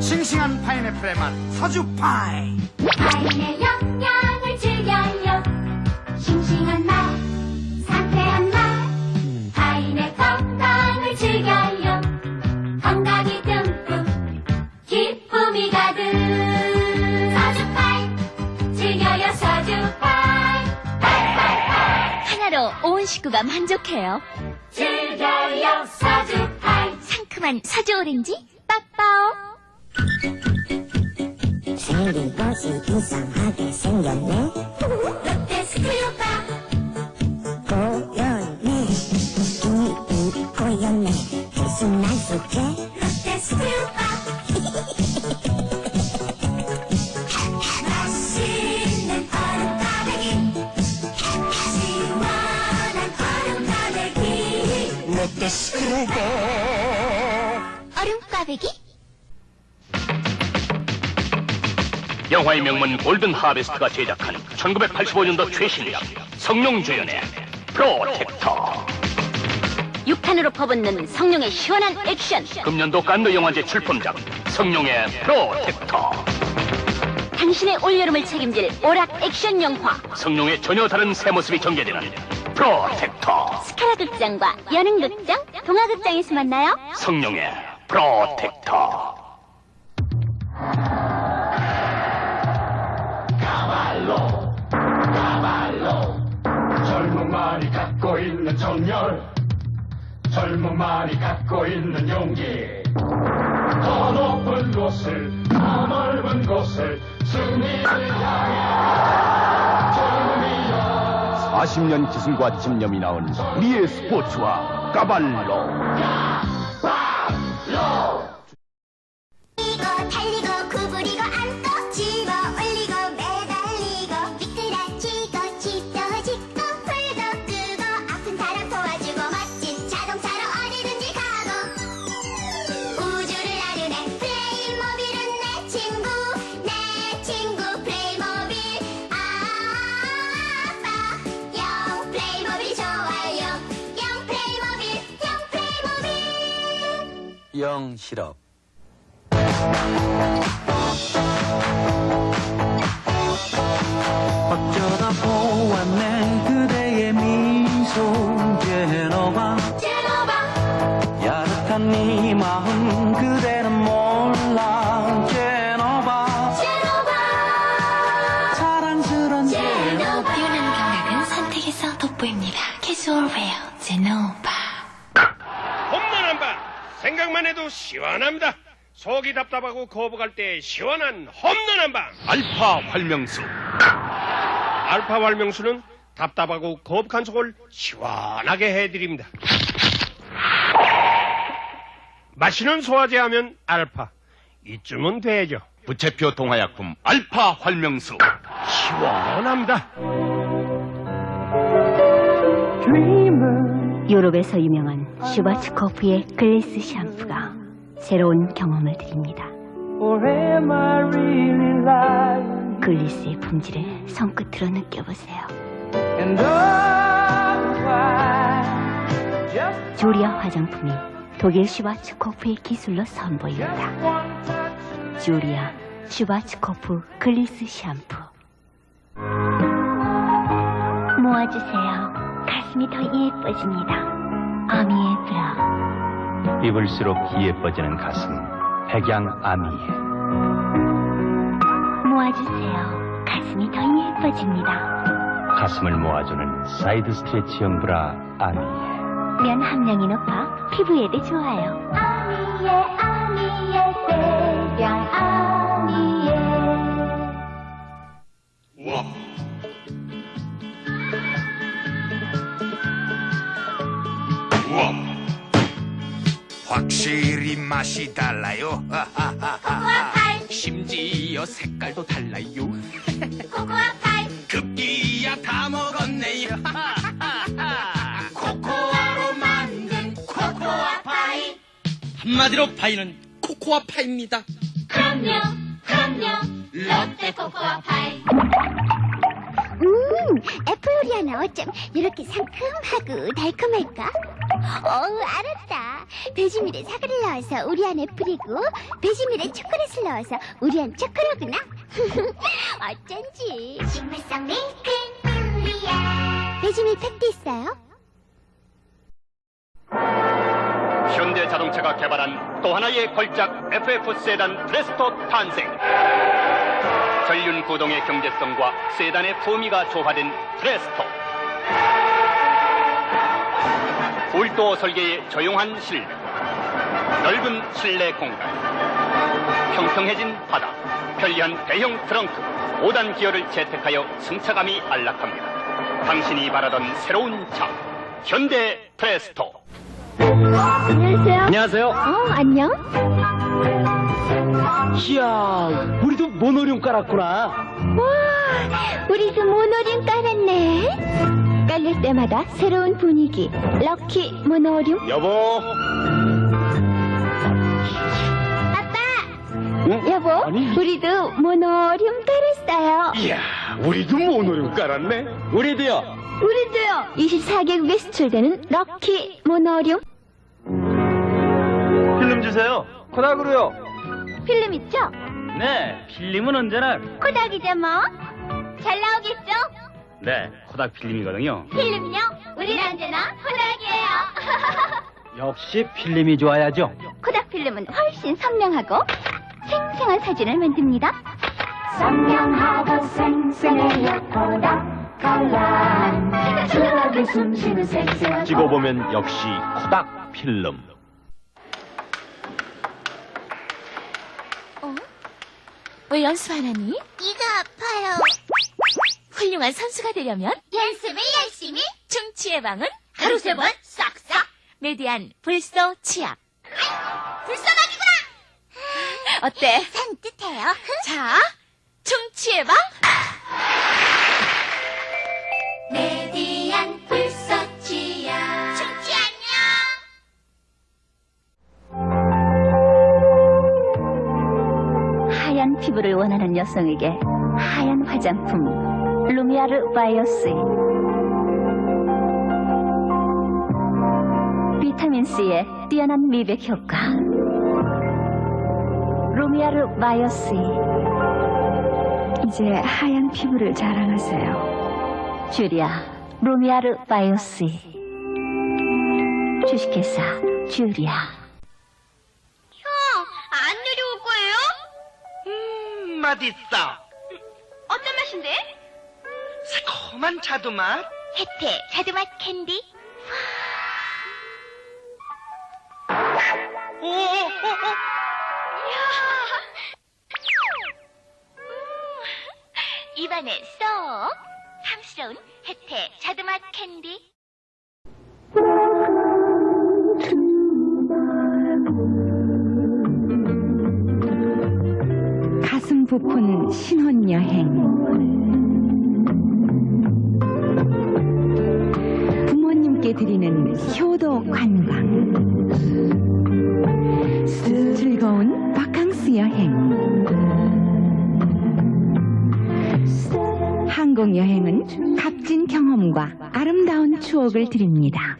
싱싱한 파인애플의 맛 서주파이 파인의 영양을 즐겨요. 싱싱한 맛 상쾌한 맛 파인의 건강을 즐겨요. 건강이 듬뿍 기쁨이 가득. 서주파이 즐겨요 서주파이 하나로 온 식구가 만족해요. 즐겨요 서주파이 상큼한 서주 오렌지 생긴 것이 이상하게 생겼네 롯데 스크류바 고였네 이 고였네 시원한 얼음 까베기 롯데 얼음 꽈배기? 영화의 명문 골든 하베스트가 제작한 1985년도 최신작 성룡 주연의 프로텍터 육탄으로 퍼붓는 성룡의 시원한 액션. 금년도 깐느 영화제 출품작 성룡의 프로텍터 당신의 올여름을 책임질 오락 액션 영화. 성룡의 전혀 다른 새 모습이 전개되는 프로텍터 스카라 극장과 연흥 극장, 동화 극장에서 만나요. 성룡의 프로텍터 젊은만이 갖고 있는 정열. 젊은만이 갖고 있는 용기. 더 높은 곳을 더 넓은 곳을 승리를 향해 젊음이여. 40년 기술과 집념이 나온 우리의 스포츠와 까발로 영 실업. 어쩌다 보았네 그대의 미소. 제노바. 제노바. 야릇한 네 마음 그대는 몰라. 제노바. 제노바. 사랑스런 제노바. 뛰어난 감각은 선택에서 돋보입니다. 캐주얼 웨어 제노바. 생각만 해도 시원합니다. 속이 답답하고 거북할 때 시원한 홈런 한 방. 알파 활명수 알파 활명수는 답답하고 거북한 속을 시원하게 해드립니다. 마시는 소화제 하면 알파. 이쯤은 돼야죠. 부채표 동화약품 알파 활명수 시원합니다. 유럽에서 유명한 슈바츠코프의 글리스 샴푸가 새로운 경험을 드립니다. 글리스의 품질을 손끝으로 느껴보세요. 주리아 화장품이 독일 슈바츠코프의 기술로 선보입니다. 주리아 슈바츠코프 글리스 샴푸. 모아주세요. 가슴이 더 예뻐집니다. 아미의 브라. 입을수록 예뻐지는 가슴 백양 아미에 모아주세요. 가슴이 더 예뻐집니다. 가슴을 모아주는 사이드 스트레치형 브라 아미에 면 함량이 높아 피부에도 좋아요. 아미의 아미의 세량 아미의 확실히 맛이 달라요. 코코아 파이. 심지어 색깔도 달라요. 코코아 파이. 급기야 다 먹었네요. 코코아로 만든 코코아 파이. 한마디로 파이는 코코아 파입니다. 그럼요 그럼요. 롯데 코코아 파이. 음, 애플로리아나 어쩜 이렇게 상큼하고 달콤할까? 어, 알았다. 배지밀에 사과를 넣어서 우리 안에 뿌리고 배지밀에 초콜릿을 넣어서 우리 안 초콜릿구나. 어쩐지. 식물성 밀크림 우리야. 배지밀 팩도 있어요. 현대 자동차가 개발한 또 하나의 걸작 FF 세단 프레스토 탄생. 전륜 구동의 경제성과 세단의 품위가 조화된 프레스토. 울도 설계의 조용한 실내. 넓은 실내 공간. 평평해진 바닥. 편리한 대형 트렁크. 5단 기어를 채택하여 승차감이 안락합니다. 당신이 바라던 새로운 차. 현대 프레스토. 안녕하세요. 안녕하세요. 어, 안녕. 이야, 우리도 모노륨 깔았구나. 와, 우리 도 모노륨 깔았네. 때마다 새로운 분위기. 럭키 모노륨. 여보. 아빠. 여보, 아니. 우리도 모노륨 깔았어요. 이야, 우리도 모노륨 깔았네. 우리도요. 우리도요. 24개국에 수출되는 럭키 모노륨. 필름 주세요. 코닥으로요. 필름 있죠? 네, 필름은 언제나 코닥이죠 뭐. 잘 나오겠죠? 네, 코닥 필름이거든요. 필름요? 우리는 언제나 코닥이에요. 역시 필름이 좋아야죠. 코닥 필름은 훨씬 선명하고 생생한 사진을 만듭니다. 선명하고 생생해요 코닥 숨쉬는 생생한 찍어보면 역시 코닥 필름. 왜 연습 안 하니? 이가 아파요. 훌륭한 선수가 되려면 연습을 열심히 충치의 방은 하루 세 번 싹싹 메디안 불소 치약. 불쌍하기구나. 어때? 산뜻해요. 자, 충치의 방 메디안 불서치야. 충치 안녕. 하얀 피부를 원하는 여성에게 하얀 화장품 루미아르 바이오스 비타민C의 뛰어난 미백 효과 루미아르 바이오스 이제 하얀 피부를 자랑하세요 주리아 루미아르 바이오스 주식회사 주리아 안 내려올 거예요? 음, 맛있어. 어떤 맛인데? 새콤한 자두맛. 혜태 자두맛 캔디. 오, 오, 오, 오. 입안에 쏙 향스러운 혜태 자두맛 캔디. 가슴 부푼 신혼여행 관광 즐거운 바캉스 여행 항공 여행은 값진 경험과 아름다운 추억을 드립니다.